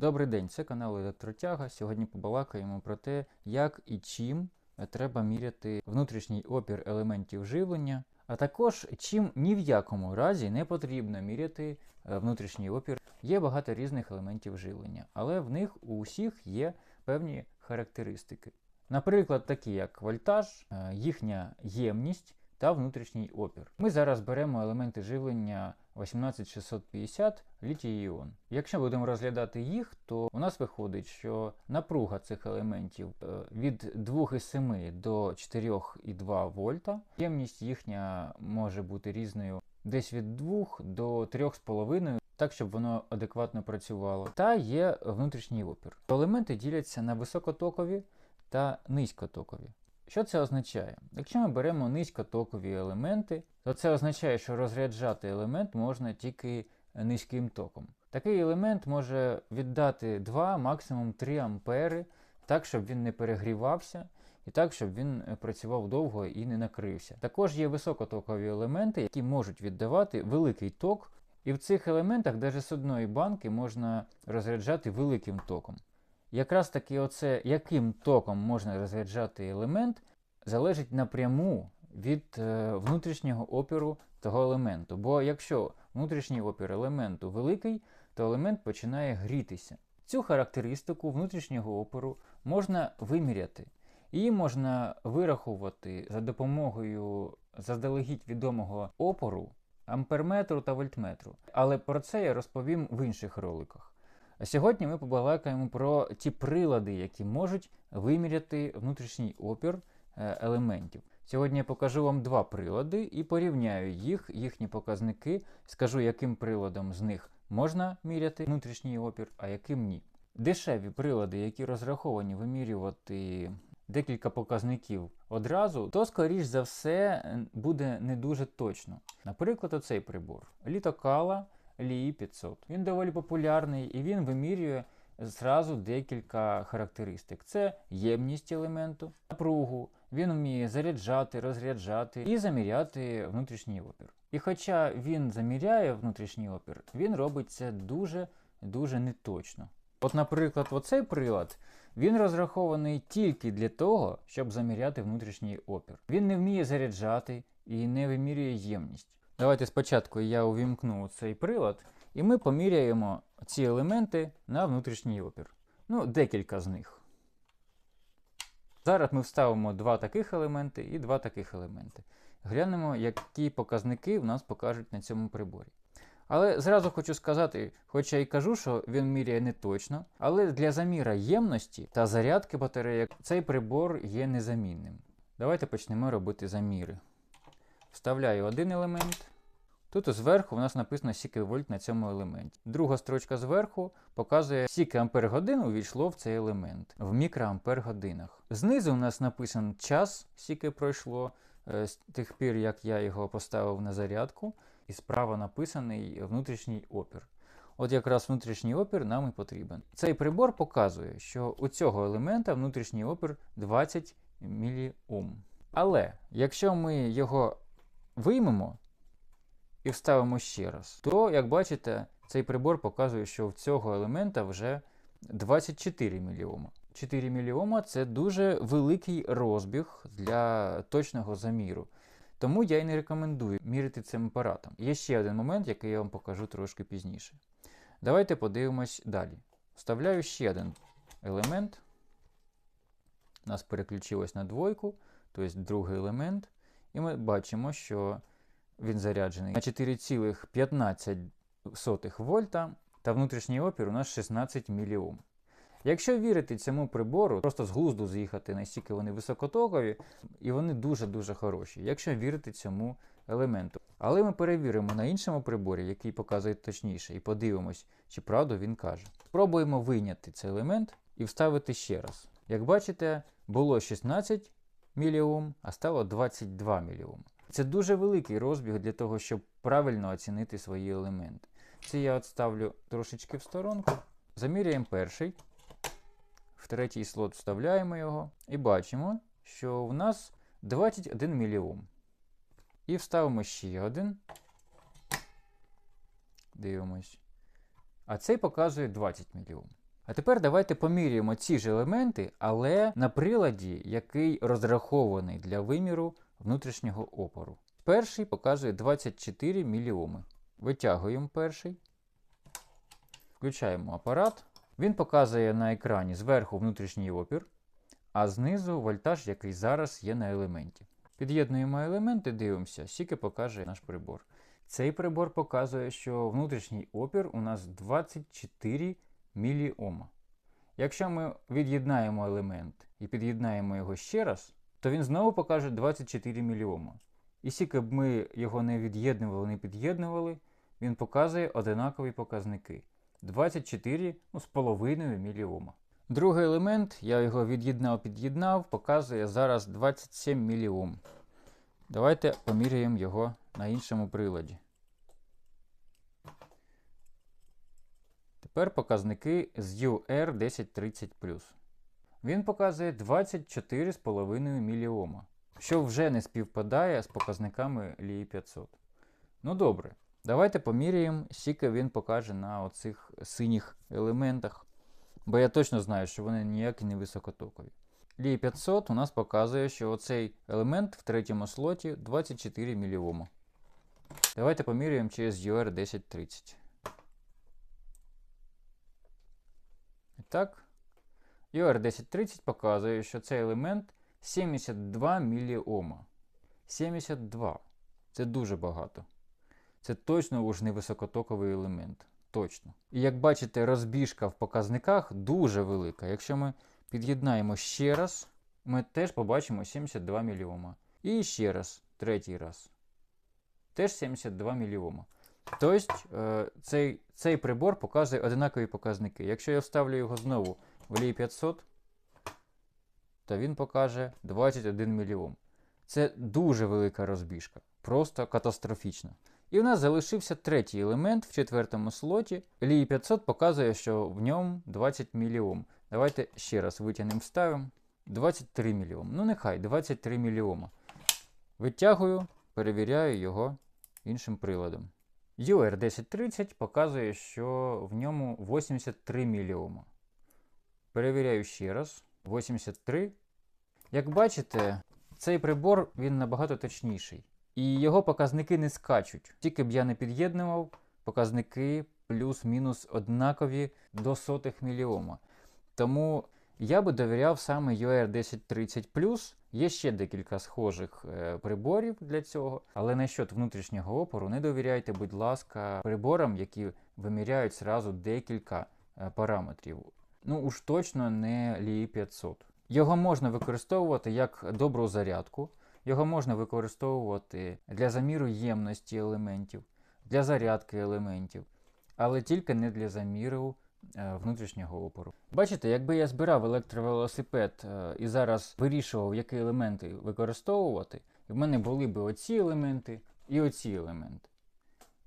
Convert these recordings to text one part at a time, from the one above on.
Добрий день, це канал Електротяга. Сьогодні побалакаємо про те, як і чим треба міряти внутрішній опір елементів живлення, а також чим ні в якому разі не потрібно міряти е, внутрішній опір. Є багато різних елементів живлення, але в них у усіх є певні характеристики. Наприклад, такі як вольтаж, е, їхня ємність та внутрішній опір. Ми зараз беремо елементи живлення 18650 літій іон. Якщо будемо розглядати їх, то у нас виходить, що напруга цих елементів е, від 2,7 до 4,2 вольта. Ємність їхня може бути різною десь від 2 до 3,5. Так, щоб воно адекватно працювало. Та є внутрішній опір. Елементи діляться на високотокові та низькотокові. Що це означає? Якщо ми беремо низькотокові елементи, то це означає, що розряджати елемент можна тільки низьким током. Такий елемент може віддати 2, максимум 3 ампери, так, щоб він не перегрівався, і так, щоб він працював довго і не накрився. Також є високотокові елементи, які можуть віддавати великий ток, і в цих елементах навіть з одної банки можна розряджати великим током. Якраз таки оце, яким током можна розряджати елемент, залежить напряму від е, внутрішнього опіру того елементу. Бо якщо внутрішній опір елементу великий, то елемент починає грітися. Цю характеристику внутрішнього опору можна виміряти. Її можна вирахувати за допомогою заздалегідь відомого опору, амперметру та вольтметру. Але про це я розповім в інших роликах. Сьогодні ми побалакаємо про ті прилади, які можуть виміряти внутрішній опір е, елементів. Сьогодні я покажу вам два прилади і порівняю їх, їхні показники, скажу, яким приладом з них можна міряти внутрішній опір, а яким ні. Дешеві прилади, які розраховані вимірювати декілька показників одразу, то, скоріш за все, буде не дуже точно. Наприклад, оцей прибор. Літокала Лії 500. Він доволі популярний і він вимірює зразу декілька характеристик. Це ємність елементу, напругу, він вміє заряджати, розряджати і заміряти внутрішній опір. І хоча він заміряє внутрішній опір, він робить це дуже-дуже неточно. От, наприклад, оцей прилад він розрахований тільки для того, щоб заміряти внутрішній опір. Він не вміє заряджати і не вимірює ємність. Давайте спочатку я увімкну цей прилад, і ми поміряємо ці елементи на внутрішній опір. Ну, декілька з них. Зараз ми вставимо два таких елементи і два таких елементи. Глянемо, які показники в нас покажуть на цьому приборі. Але зразу хочу сказати, хоча і кажу, що він міряє не точно, але для заміра ємності та зарядки батареїк цей прибор є незамінним. Давайте почнемо робити заміри. Вставляю один елемент. Тут зверху у нас написано скільки вольт на цьому елементі. Друга строчка зверху показує, скільки ампер годин увійшло в цей елемент в мікроампер годинах. Знизу у нас написано час, скільки пройшло е, з тих пір, як я його поставив на зарядку, і справа написаний внутрішній опір. От якраз внутрішній опір нам і потрібен. Цей прибор показує, що у цього елемента внутрішній опір 20 мОм. Але якщо ми його виймемо і вставимо ще раз, то, як бачите, цей прибор показує, що в цього елемента вже 24 мільйома. 4 мільйома це дуже великий розбіг для точного заміру. Тому я й не рекомендую мірити цим апаратом. Є ще один момент, який я вам покажу трошки пізніше. Давайте подивимось далі. Вставляю ще один елемент. Нас переключилось на двойку, тобто другий елемент. І ми бачимо, що він заряджений на 4,15 вольта, та внутрішній опір у нас 16 мільйом. Якщо вірити цьому прибору, просто з глузду з'їхати, настільки вони високотокові, і вони дуже-дуже хороші, якщо вірити цьому елементу. Але ми перевіримо на іншому приборі, який показує точніше, і подивимось, чи правду він каже. Спробуємо вийняти цей елемент і вставити ще раз. Як бачите, було 16 мільйом, а стало 22 мільйом. Це дуже великий розбіг для того, щоб правильно оцінити свої елементи. Це я отставлю трошечки в сторонку. Заміряємо перший. В третій слот вставляємо його і бачимо, що в нас 21 мільйом. І вставимо ще один. Дивимось. А цей показує 20 мільйом. А тепер давайте поміряємо ці ж елементи, але на приладі, який розрахований для виміру внутрішнього опору. Перший показує 24 міліоми. Витягуємо перший. Включаємо апарат. Він показує на екрані зверху внутрішній опір, а знизу вольтаж, який зараз є на елементі. Під'єднуємо елементи, дивимося, скільки покаже наш прибор. Цей прибор показує, що внутрішній опір у нас 24 міліома. Якщо ми від'єднаємо елемент і під'єднаємо його ще раз, то він знову покаже 24 міліома. І скільки б ми його не від'єднували, не під'єднували, він показує одинакові показники 24 ну, з половиною міліома. Другий елемент, я його від'єднав, під'єднав, показує зараз 27 міліом. Давайте поміряємо його на іншому приладі. Тепер показники з UR1030. Він показує 24,5 міліома, що вже не співпадає з показниками Лії 500. Ну добре, давайте поміряємо, скільки він покаже на оцих синіх елементах. Бо я точно знаю, що вони ніякі не високотокові. Лі 500 у нас показує, що оцей елемент в третьому слоті 24 мільйома. Давайте поміряємо через UR1030. Так, UR 1030 показує, що цей елемент 72 міліома. 72. Це дуже багато. Це точно уж не високотоковий елемент. Точно. І як бачите, розбіжка в показниках дуже велика. Якщо ми під'єднаємо ще раз, ми теж побачимо 72 міліома. І ще раз, третій раз. Теж 72 міліома. Тобто е, цей, цей прибор показує одинакові показники. Якщо я вставлю його знову в лій 500, то він покаже 21 міліом. Це дуже велика розбіжка. Просто катастрофічна. І в нас залишився третій елемент в четвертому слоті. Лії 500 показує, що в ньому 20 міліом. Давайте ще раз витягнемо, вставимо. 23 мільйома. Ну, нехай 23 мільйома. Витягую, перевіряю його іншим приладом. UR 1030 показує, що в ньому 83 мільйома. Перевіряю ще раз. 83. Як бачите, цей прибор він набагато точніший. І його показники не скачуть. Тільки б я не під'єднував, показники плюс-мінус однакові до сотих міліома. Тому я би довіряв саме UR 1030 Є ще декілька схожих е, приборів для цього, але насчет внутрішнього опору не довіряйте, будь ласка, приборам, які виміряють зразу декілька е, параметрів. Ну уж точно не Li 500. Його можна використовувати як добру зарядку. Його можна використовувати для заміру ємності елементів, для зарядки елементів, але тільки не для заміру внутрішнього опору. Бачите, якби я збирав електровелосипед е, і зараз вирішував, які елементи використовувати, в мене були б оці елементи і оці елементи.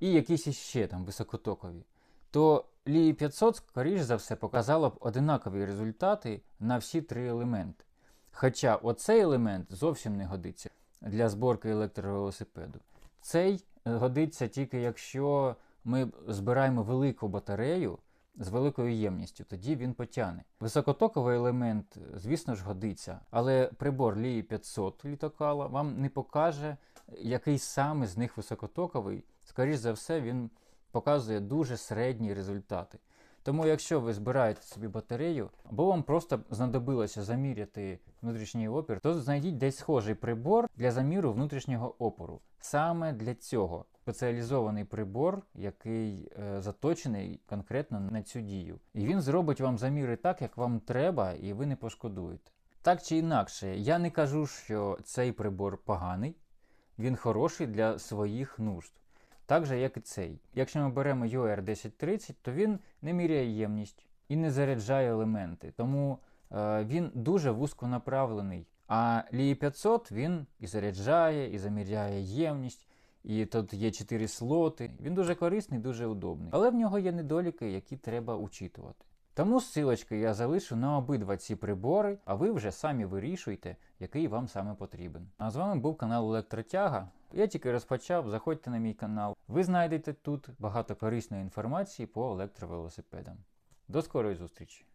І якісь іще там високотокові, то Лії 500, скоріш за все, показала б одинакові результати на всі три елементи. Хоча оцей елемент зовсім не годиться для зборки електровелосипеду. Цей годиться тільки якщо ми збираємо велику батарею з великою ємністю, тоді він потягне. Високотоковий елемент, звісно ж, годиться, але прибор Лії 500 літокала вам не покаже, який саме з них високотоковий. Скоріше за все, він показує дуже середні результати. Тому, якщо ви збираєте собі батарею, або вам просто знадобилося заміряти внутрішній опір, то знайдіть десь схожий прибор для заміру внутрішнього опору. Саме для цього спеціалізований прибор, який е, заточений конкретно на цю дію. І він зробить вам заміри так, як вам треба, і ви не пошкодуєте. Так чи інакше, я не кажу, що цей прибор поганий, він хороший для своїх нужд так же, як і цей. Якщо ми беремо UR 1030, то він не міряє ємність і не заряджає елементи, тому е, він дуже вузьконаправлений. А Лії 500 він і заряджає, і заміряє ємність, і тут є 4 слоти. Він дуже корисний, дуже удобний. Але в нього є недоліки, які треба учитувати. Тому ссылочки я залишу на обидва ці прибори, а ви вже самі вирішуйте, який вам саме потрібен. А з вами був канал Електротяга. Я тільки розпочав, заходьте на мій канал. Ви знайдете тут багато корисної інформації по електровелосипедам. До скорої зустрічі!